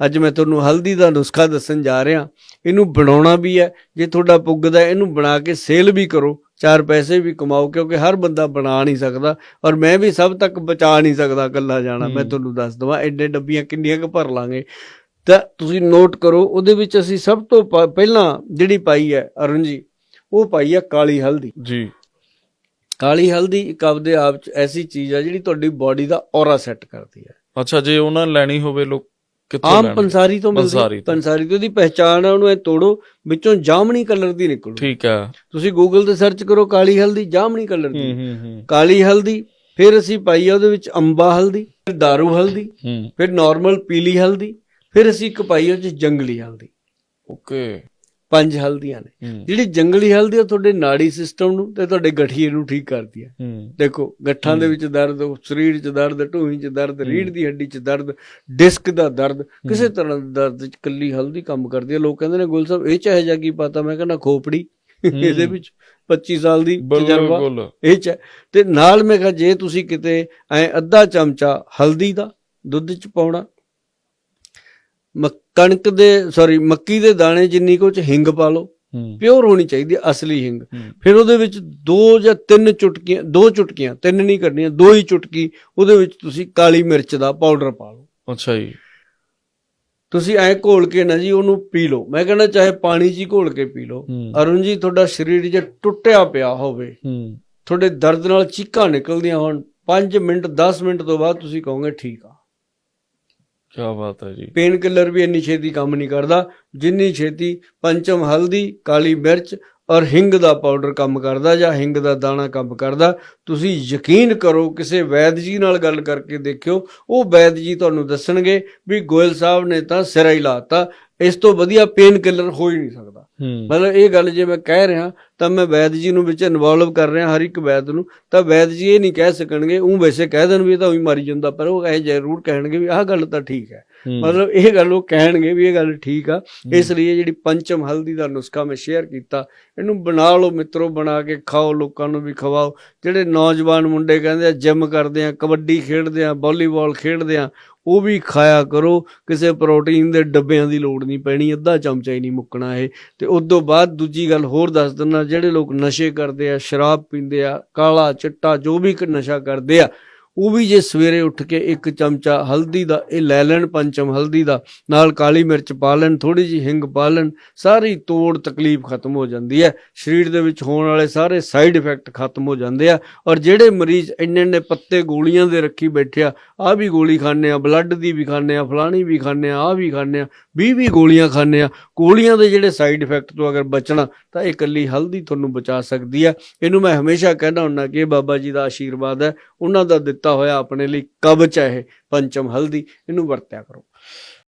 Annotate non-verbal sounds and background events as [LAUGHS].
ਅੱਜ ਮੈਂ ਤੁਹਾਨੂੰ ਹਲਦੀ ਦਾ ਨੁਸਖਾ ਦੱਸਣ ਜਾ ਰਿਹਾ। ਇਹਨੂੰ ਬਣਾਉਣਾ ਵੀ ਹੈ ਜੇ ਤੁਹਾਡਾ ਪੁੱਗਦਾ ਇਹਨੂੰ ਬਣਾ ਕੇ ਸੇਲ ਵੀ ਕਰੋ। ਚਾਰ ਪੈਸੇ ਵੀ ਕਮਾਓ ਕਿਉਂਕਿ ਹਰ ਬੰਦਾ ਬਣਾ ਨਹੀਂ ਸਕਦਾ ਔਰ ਮੈਂ ਵੀ ਸਭ ਤੱਕ ਬਚਾ ਨਹੀਂ ਸਕਦਾ ਇਕੱਲਾ ਜਾਣਾ। ਮੈਂ। ਤੁਹਾਨੂੰ ਦੱਸ ਦਵਾਂ ਐਡੇ ਡੱਬੀਆਂ ਕਿੰਨੀਆਂ ਕੁ ਭਰ ਲਾਂਗੇ। ਤਾਂ ਤੁਸੀਂ ਨੋਟ ਕਰੋ ਉਹਦੇ ਵਿੱਚ ਅਸੀਂ ਸਭ ਤੋਂ ਪਹਿਲਾਂ ਜਿਹੜੀ ਪਾਈ ਹੈ ਅਰੁਣ ਜੀ ਉਹ ਪਾਈ ਹੈ ਕਾਲੀ ਹਲਦੀ। ਜੀ। ਕਾਲੀ ਹਲਦੀ ਇੱਕ ਆਪਦੇ ਆਪ ਚ ਐਸੀ ਚੀਜ਼ ਹੈ ਜਿਹੜੀ ਤੁਹਾਡੀ ਬਾਡੀ ਦਾ ਔਰਾ ਸੈੱਟ ਕਰਦੀ ਹੈ। ਅੱਛਾ ਜੇ ਉਹਨਾਂ ਲੈਣੀ ਹੋਵੇ ਲੋਕ ਕਿੱਥੋਂ ਆਮ ਲੈਣਗੇ? ਪੰਸਾਰੀ ਤੋਂ ਮਿਲਦੀ ਪੰਸਾਰੀ। ਤੋਂ। ਪੰਸਾਰੀ ਤੋਂ ਦੀ ਪਹਿਚਾਣ ਹੈ ਉਹਨੂੰ ਐ ਤੋੜੋ ਵਿੱਚੋਂ ਜਾਮਣੀ ਕਲਰ ਦੀ ਨਿਕਲੂ। ਠੀਕ ਹੈ ਤੁਸੀਂ ਗੂਗਲ ਤੇ ਸਰਚ ਕਰੋ ਕਾਲੀ ਹਲਦੀ ਜਾਮਣੀ ਕਲਰ ਹੂੰ ਦੀ। ਹੂੰ ਹੂੰ ਕਾਲੀ ਹਲਦੀ ਫਿਰ ਅਸੀਂ ਪਾਈ ਆ ਉਹਦੇ ਵਿੱਚ ਅੰਬਾ ਹਲਦੀ ਫਿਰ ਦਾਰੂ ਹਲਦੀ ਹੂੰ। ਫਿਰ ਨਾਰਮਲ ਪੀਲੀ ਹਲਦੀ ਫਿਰ ਅਸੀਂ ਇੱਕ ਪਾਈ ਉਹ ਚ ਜੰਗਲੀ ਹਲਦੀ। ਓਕੇ। ਪੰਜ ਹਲਦੀਆਂ ਨੇ। ਜਿਹੜੀ ਜੰਗਲੀ ਹਲਦੀ ਉਹ ਤੁਹਾਡੇ ਨਾੜੀ ਸਿਸਟਮ ਨੂੰ ਤੇ ਤੁਹਾਡੇ ਗਠੀਏ ਨੂੰ ਠੀਕ ਕਰਦੀ ਹੈ। ਦੇਖੋ ਗੱਠਾਂ ਦੇ ਵਿੱਚ ਦਰਦ ਸਰੀਰ 'ਚ ਦਰਦ ਢੂਹੀ 'ਚ ਦਰਦ ਰੀੜ ਦੀ ਹੱਡੀ 'ਚ ਦਰਦ ਡਿਸਕ ਦਾ ਦਰਦ ਕਿਸੇ ਤਰ੍ਹਾਂ ਦਾ ਦਰਦ 'ਚ ਕੱਲੀ ਹਲਦੀ ਕੰਮ ਕਰਦੀ ਹੈ ਲੋਕ ਕਹਿੰਦੇ ਨੇ ਗੁਲ ਸਾਹਿਬ ਇਹ ਚਾਹੇ ਜਾ ਕੀ ਪਤਾ? ਮੈਂ ਕਹਿੰਦਾ ਖੋਪੜੀ। [LAUGHS] ਇਹਦੇ ਵਿੱਚ 25 ਸਾਲ ਦੀ ਤਜਰਬਾ। ਇਹ ਚ। ਤੇ ਨਾਲ ਮੈਂ ਕਿਹਾ ਜੇ ਤੁਸੀਂ ਕਿਤੇ ਐ ਅੱਧਾ ਚਮਚਾ ਹਲਦੀ ਦਾ ਦੁੱਧ 'ਚ ਪਾਉਣਾ ਕਣਕ ਦੇ ਸੌਰੀ ਮੱਕੀ ਦੇ ਦਾਣੇ ਜਿੰਨੀ ਕੁ 'ਚ ਹਿੰਗ ਪਾ ਲਓ। ਪਿਓਰ ਹੋਣੀ ਚਾਹੀਦੀ ਹੈ ਅਸਲੀ ਹਿੰਗ। ਫਿਰ ਉਹਦੇ ਵਿੱਚ ਦੋ ਜਾਂ ਤਿੰਨ ਚੁਟਕੀਆਂ ਦੋ ਚੁਟਕੀਆਂ ਤਿੰਨ ਨਹੀਂ ਕਰਨੀਆਂ ਦੋ ਹੀ ਚੁਟਕੀ ਉਹਦੇ ਵਿੱਚ ਤੁਸੀਂ ਕਾਲੀ ਮਿਰਚ ਦਾ ਪਾਊਡਰ ਪਾ ਲਓ। ਅੱਛਾ ਜੀ। ਤੁਸੀਂ ਐ ਘੋਲ ਕੇ ਨਾ ਜੀ ਉਹਨੂੰ ਪੀ ਲਓ। ਮੈਂ ਕਹਿੰਦਾ ਚਾਹੇ ਪਾਣੀ 'ਚ ਹੀ ਘੋਲ ਕੇ ਪੀ ਲਓ। ਅਰੁਣ ਜੀ ਤੁਹਾਡਾ ਸਰੀਰ ਜੇ ਟੁੱਟਿਆ ਪਿਆ ਹੋਵੇ ਤੁਹਾਡੇ ਦਰਦ ਨਾਲ ਚੀਕਾਂ ਨਿਕਲਦੀਆਂ ਹੋਣ 5 ਮਿੰਟ 10 ਮਿੰਟ ਤੋਂ ਬਾਅਦ ਤੁਸੀਂ ਕਹੋਗੇ ਠੀਕ ਆ। ਕੀ ਬਾਤ ਹੈ ਜੀ। ਪੇਨ ਕਿਲਰ ਵੀ ਇੰਨੀ ਛੇਤੀ ਕੰਮ ਨਹੀਂ ਕਰਦਾ, ਜਿੰਨੀ ਛੇਤੀ ਪੰਚਮ ਹਲਦੀ, ਕਾਲੀ ਮਿਰਚ ਔਰ ਹਿੰਗ ਦਾ ਪਾਊਡਰ ਕੰਮ ਕਰਦਾ ਜਾਂ ਹਿੰਗ ਦਾ ਦਾਣਾ ਕੰਮ ਕਰਦਾ, ਤੁਸੀਂ ਯਕੀਨ ਕਰੋ ਕਿਸੇ ਵੈਦ ਜੀ ਨਾਲ ਗੱਲ ਕਰਕੇ ਦੇਖਿਓ, ਉਹ ਵੈਦ ਜੀ ਤੁਹਾਨੂੰ ਦੱਸਣਗੇ ਵੀ ਗੋਇਲ ਸਾਹਿਬ ਨੇ ਤਾਂ ਸਿਰਾ ਹੀ ਲਾਤਾ, ਇਸ ਤੋਂ ਵਧੀਆ ਪੇਨ ਕਿਲਰ ਹੋ ਹੀ ਨਹੀਂ ਸਕਦਾ। ਮਤਲਬ ਇਹ ਗੱਲ ਜੇ ਮੈਂ ਕਹਿ ਰਿਹਾ, ਤਾਂ ਮੈਂ ਵੈਦ ਜੀ ਨੂੰ ਵਿੱਚ ਇਨਵੋਲਵ ਕਰ ਰਿਹਾ ਹਰ ਇੱਕ ਵੈਦ ਨੂੰ, ਤਾਂ ਵੈਦ ਜੀ ਇਹ ਨਹੀਂ ਕਹਿ ਸਕਣਗੇ ਉਹ ਵੈਸੇ ਕਹਿ ਦੇਣ ਵੀ ਇਹ ਤਾਂ ਉਹੀ ਮਾਰੀ ਜਾਂਦਾ, ਪਰ ਉਹ ਇਹ ਜ਼ਰੂਰ ਕਹਿਣਗੇ ਵੀ ਆਹ ਗੱਲ ਤਾਂ ਠੀਕ ਹੈ। ਮਤਲਬ ਇਹ ਗੱਲ ਉਹ ਕਹਿਣਗੇ ਵੀ ਇਹ ਗੱਲ ਠੀਕ ਆ। ਇਸ ਲਈ ਜਿਹੜੀ ਪੰਚਮ ਹਲਦੀ ਦਾ ਨੁਸਖਾ ਮੈਂ ਸ਼ੇਅਰ ਕੀਤਾ ਇਹਨੂੰ ਬਣਾ ਲਓ ਮਿੱਤਰੋ ਬਣਾ ਕੇ ਖਾਓ ਲੋਕਾਂ ਨੂੰ ਵੀ ਖਵਾਓ। ਜਿਹੜੇ ਨੌਜਵਾਨ ਮੁੰਡੇ ਕਹਿੰਦੇ ਆ ਜਿਮ ਕਰਦੇ ਆ ਕਬੱਡੀ ਖੇਡਦੇ ਆ ਵਾਲੀਬਾਲ ਖੇਡਦੇ ਆ ਉਹ ਵੀ ਖਾਇਆ ਕਰੋ। ਕਿਸੇ ਪ੍ਰੋਟੀਨ ਦੇ ਡੱਬਿਆਂ ਦੀ ਲੋੜ ਨਹੀਂ ਪੈਣੀ ਅੱਧਾ ਚਮਚਾ ਹੀ ਨਹੀਂ ਮੁੱਕਣਾ ਇਹ। ਤੇ ਉਸ ਤੋਂ ਬਾਅਦ ਦੂਜੀ ਗੱਲ ਹੋਰ ਦੱਸ ਦਿੰਦਾ ਜਿਹੜੇ ਲੋਕ ਨਸ਼ੇ ਕਰਦੇ ਆ ਸ਼ਰਾਬ ਪੀਂਦੇ ਆ ਕਾਲਾ ਚਿੱਟਾ ਜੋ ਵੀ ਨਸ਼ਾ ਕਰਦੇ ਆ ਉਹ ਵੀ ਜੇ ਸਵੇਰੇ ਉੱਠ ਕੇ ਇੱਕ ਚਮਚਾ ਹਲਦੀ ਦਾ, ਇਹ ਲੈ ਲੈਣ ਪੰਚਮ ਹਲਦੀ ਦਾ, ਨਾਲ ਕਾਲੀ ਮਿਰਚ ਪਾ ਲੈਣ ਥੋੜੀ ਜਿਹੀ ਹਿੰਗ ਪਾ ਲੈਣ, ਸਾਰੀ ਤੋੜ ਤਕਲੀਫ ਖਤਮ ਹੋ ਜਾਂਦੀ ਹੈ। ਸਰੀਰ ਦੇ ਵਿੱਚ ਹੋਣ ਵਾਲੇ ਸਾਰੇ ਸਾਈਡ ਇਫੈਕਟ ਖਤਮ ਹੋ ਜਾਂਦੇ ਆ। ਔਰ ਜਿਹੜੇ ਮਰੀਜ਼ ਇੰਨੇ ਇੰਨੇ ਪੱਤੇ ਗੋਲੀਆਂ ਦੇ ਰੱਖੀ ਬੈਠੇ ਆ ਆ ਵੀ ਗੋਲੀ ਖਾਂਦੇ ਆ, ਬਲੱਡ ਦੀ ਵੀ ਖਾਂਦੇ ਆ, ਫਲਾਣੀ ਵੀ ਖਾਂਦੇ ਆ ਆ ਵੀ ਖਾਂਦੇ ਆ 20 20 ਗੋਲੀਆਂ ਖਾਂਦੇ ਆ। ਗੋਲੀਆਂ ਦੇ ਜਿਹੜੇ ਸਾਈਡ ਇਫੈਕਟ ਤੋਂ ਅਗਰ ਬਚਣਾ, ਤਾਂ ਇਹ ਇਕੱਲੀ ਹਲਦੀ ਤੁਹਾਨੂੰ ਬਚਾ ਸਕਦੀ ਹੈ। ਇਹਨੂੰ ਮੈਂ ਹਮੇਸ਼ਾ ਕਹਿੰਦਾ ਹੁੰਦਾ ਕਿ ਇਹ ਬਾਬਾ ਜੀ ਦਾ ਆਸ਼ੀਰਵਾਦ ਹੈ। ਉਹਨਾਂ ਦਾ ਦਿੱਤਾ ਹੋਇਆ ਆਪਣੇ ਲਈ ਕਵਚ ਹੈ ਇਹ ਪੰਚਮ ਹਲਦੀ ਇਹਨੂੰ ਵਰਤਿਆ ਕਰੋ।